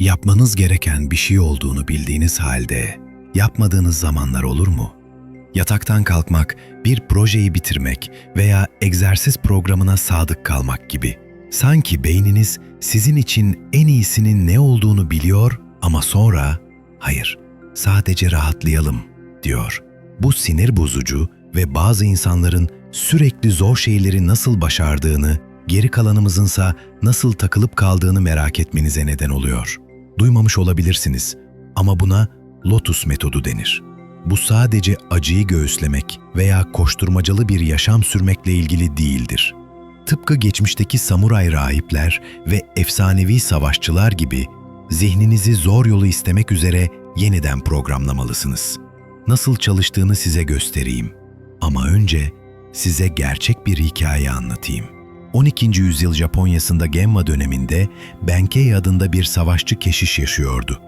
Yapmanız gereken bir şey olduğunu bildiğiniz halde yapmadığınız zamanlar olur mu? Yataktan kalkmak, bir projeyi bitirmek veya egzersiz programına sadık kalmak gibi. Sanki beyniniz sizin için en iyisinin ne olduğunu biliyor ama sonra hayır, sadece rahatlayalım diyor. Bu sinir bozucu ve bazı insanların sürekli zor şeyleri nasıl başardığını, geri kalanımızınsa nasıl takılıp kaldığını merak etmenize neden oluyor. Duymamış olabilirsiniz ama buna lotus metodu denir. Bu sadece acıyı göğüslemek veya koşturmacalı bir yaşam sürmekle ilgili değildir. Tıpkı geçmişteki samuray rahipler ve efsanevi savaşçılar gibi zihninizi zor yolu istemek üzere yeniden programlamalısınız. Nasıl çalıştığını size göstereyim. Ama önce size gerçek bir hikaye anlatayım. 12. yüzyıl Japonya'sında Genma döneminde Benkei adında bir savaşçı keşiş yaşıyordu.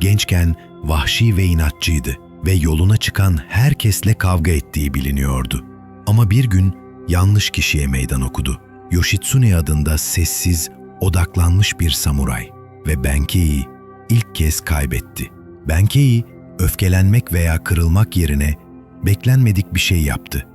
Gençken vahşi ve inatçıydı ve yoluna çıkan herkesle kavga ettiği biliniyordu. Ama bir gün yanlış kişiye meydan okudu. Yoshitsune adında sessiz, odaklanmış bir samuray ve Benkei'yi ilk kez kaybetti. Benkei, öfkelenmek veya kırılmak yerine beklenmedik bir şey yaptı.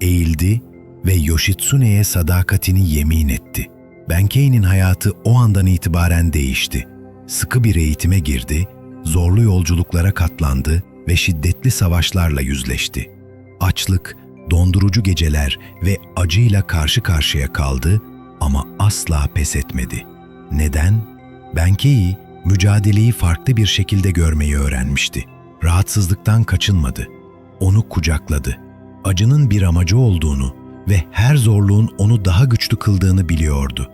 Eğildi ve Yoshitsune'ye sadakatini yemin etti. Benkei'nin hayatı o andan itibaren değişti. Sıkı bir eğitime girdi, zorlu yolculuklara katlandı ve şiddetli savaşlarla yüzleşti. Açlık, dondurucu geceler ve acıyla karşı karşıya kaldı ama asla pes etmedi. Neden? Benkei, mücadeleyi farklı bir şekilde görmeyi öğrenmişti. Rahatsızlıktan kaçınmadı. Onu kucakladı. Acının bir amacı olduğunu ve her zorluğun onu daha güçlü kıldığını biliyordu.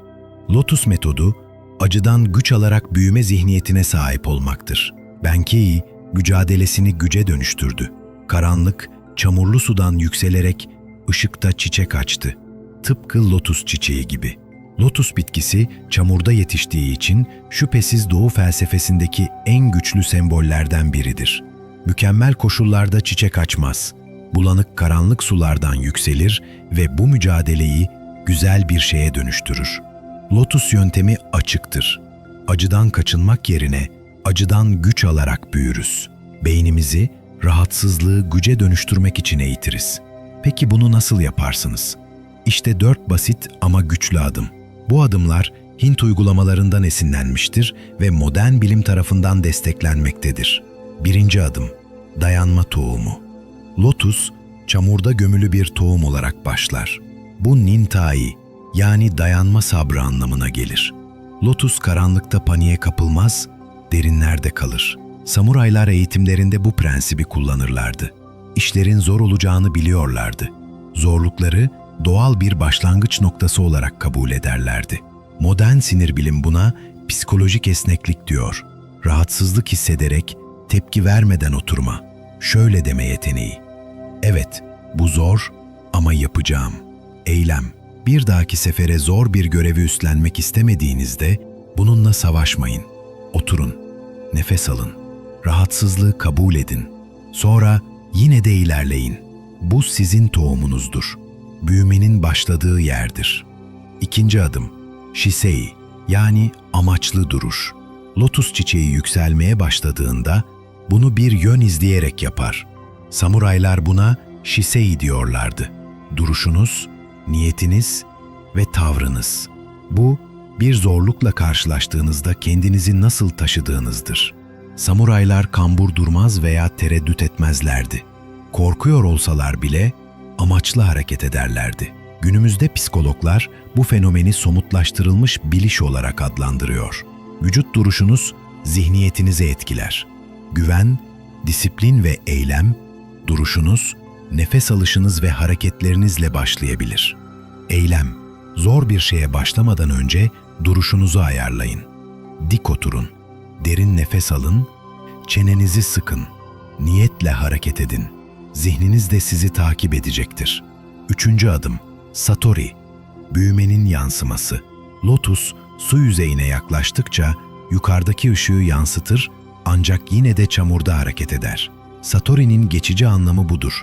Lotus metodu, acıdan güç alarak büyüme zihniyetine sahip olmaktır. Benkei, mücadelesini güce dönüştürdü. Karanlık, çamurlu sudan yükselerek ışıkta çiçek açtı. Tıpkı lotus çiçeği gibi. Lotus bitkisi çamurda yetiştiği için şüphesiz doğu felsefesindeki en güçlü sembollerden biridir. Mükemmel koşullarda çiçek açmaz. Bulanık karanlık sulardan yükselir ve bu mücadeleyi güzel bir şeye dönüştürür. Lotus yöntemi açıktır. Acıdan kaçınmak yerine acıdan güç alarak büyürüz. Beynimizi rahatsızlığı güce dönüştürmek için eğitiriz. Peki bunu nasıl yaparsınız? İşte dört basit ama güçlü adım. Bu adımlar Hint uygulamalarından esinlenmiştir ve modern bilim tarafından desteklenmektedir. Birinci adım, dayanma tohumu. Lotus, çamurda gömülü bir tohum olarak başlar. Bu nintai, yani dayanma sabrı anlamına gelir. Lotus karanlıkta paniğe kapılmaz, derinlerde kalır. Samuraylar eğitimlerinde bu prensibi kullanırlardı. İşlerin zor olacağını biliyorlardı. Zorlukları doğal bir başlangıç noktası olarak kabul ederlerdi. Modern sinir bilim buna psikolojik esneklik diyor. Rahatsızlık hissederek tepki vermeden oturma. Şöyle deme yeteneği. Evet, bu zor ama yapacağım. Eylem. Bir dahaki sefere zor bir görevi üstlenmek istemediğinizde bununla savaşmayın. Oturun, nefes alın, rahatsızlığı kabul edin. Sonra yine de ilerleyin. Bu sizin tohumunuzdur. Büyümenin başladığı yerdir. İkinci adım, Shisei yani amaçlı duruş. Lotus çiçeği yükselmeye başladığında bunu bir yön izleyerek yapar. Samuraylar buna Shisei diyorlardı. Duruşunuz, niyetiniz ve tavrınız. Bu bir zorlukla karşılaştığınızda kendinizi nasıl taşıdığınızdır. Samuraylar kambur durmaz veya tereddüt etmezlerdi. Korkuyor olsalar bile amaçlı hareket ederlerdi. Günümüzde psikologlar bu fenomeni somutlaştırılmış biliş olarak adlandırıyor. Vücut duruşunuz zihniyetinizi etkiler. Güven, disiplin ve eylem, duruşunuz, nefes alışınız ve hareketlerinizle başlayabilir. Eylem, zor bir şeye başlamadan önce duruşunuzu ayarlayın. Dik oturun, derin nefes alın, çenenizi sıkın, niyetle hareket edin. Zihniniz de sizi takip edecektir. Üçüncü adım, Satori, büyümenin yansıması. Lotus, su yüzeyine yaklaştıkça yukarıdaki ışığı yansıtır ancak yine de çamurda hareket eder. Satori'nin geçici anlamı budur.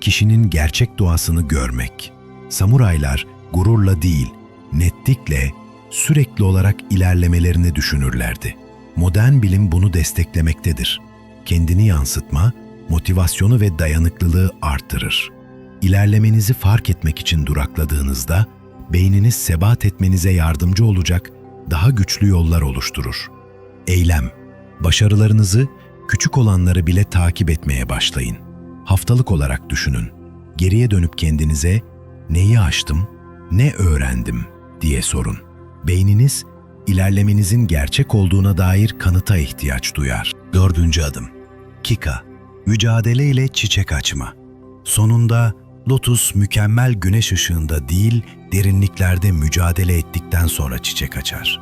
Kişinin gerçek doğasını görmek. Samuraylar gururla değil, netlikle, sürekli olarak ilerlemelerini düşünürlerdi. Modern bilim bunu desteklemektedir. Kendini yansıtma, motivasyonu ve dayanıklılığı artırır. İlerlemenizi fark etmek için durakladığınızda, beyniniz sebat etmenize yardımcı olacak daha güçlü yollar oluşturur. Eylem, başarılarınızı, küçük olanları bile takip etmeye başlayın. Haftalık olarak düşünün. Geriye dönüp kendinize neyi aştım, ne öğrendim diye sorun. Beyniniz, ilerlemenizin gerçek olduğuna dair kanıta ihtiyaç duyar. Dördüncü adım. Kika, mücadele ile çiçek açma. Sonunda lotus mükemmel güneş ışığında değil, derinliklerde mücadele ettikten sonra çiçek açar.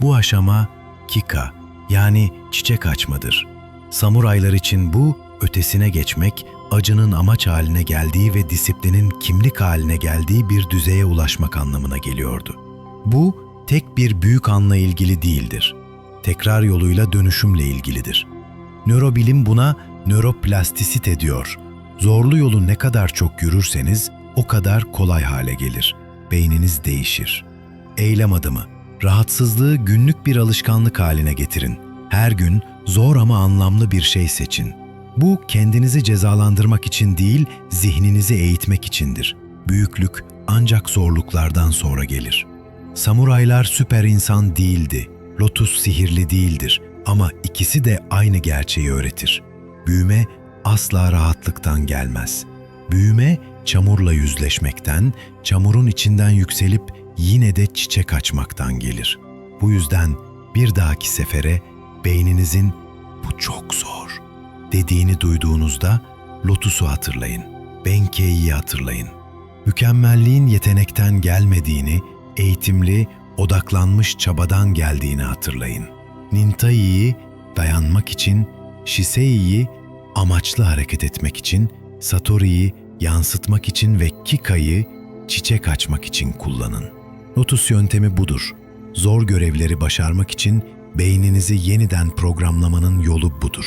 Bu aşama kika yani çiçek açmadır. Samuraylar için bu ötesine geçmek, acının amaç haline geldiği ve disiplinin kimlik haline geldiği bir düzeye ulaşmak anlamına geliyordu. Bu tek bir büyük anla ilgili değildir. Tekrar yoluyla dönüşümle ilgilidir. Nörobilim buna nöroplastisite diyor. Zorlu yolu ne kadar çok yürürseniz o kadar kolay hale gelir. Beyniniz değişir. Eylem adımı. Rahatsızlığı günlük bir alışkanlık haline getirin. Her gün zor ama anlamlı bir şey seçin. Bu kendinizi cezalandırmak için değil, zihninizi eğitmek içindir. Büyüklük ancak zorluklardan sonra gelir. Samuraylar süper insan değildi. Lotus sihirli değildir ama ikisi de aynı gerçeği öğretir. Büyüme asla rahatlıktan gelmez. Büyüme çamurla yüzleşmekten, çamurun içinden yükselip yine de çiçek açmaktan gelir. Bu yüzden bir dahaki sefere beyninizin bu çok zor dediğini duyduğunuzda lotusu hatırlayın. Benke'yi hatırlayın. Mükemmelliğin yetenekten gelmediğini, eğitimli, odaklanmış çabadan geldiğini hatırlayın. Nintai'yi dayanmak için, Shisei'yi amaçlı hareket etmek için, Satori'yi yansıtmak için ve Kika'yı çiçek açmak için kullanın. Lotus yöntemi budur. Zor görevleri başarmak için beyninizi yeniden programlamanın yolu budur.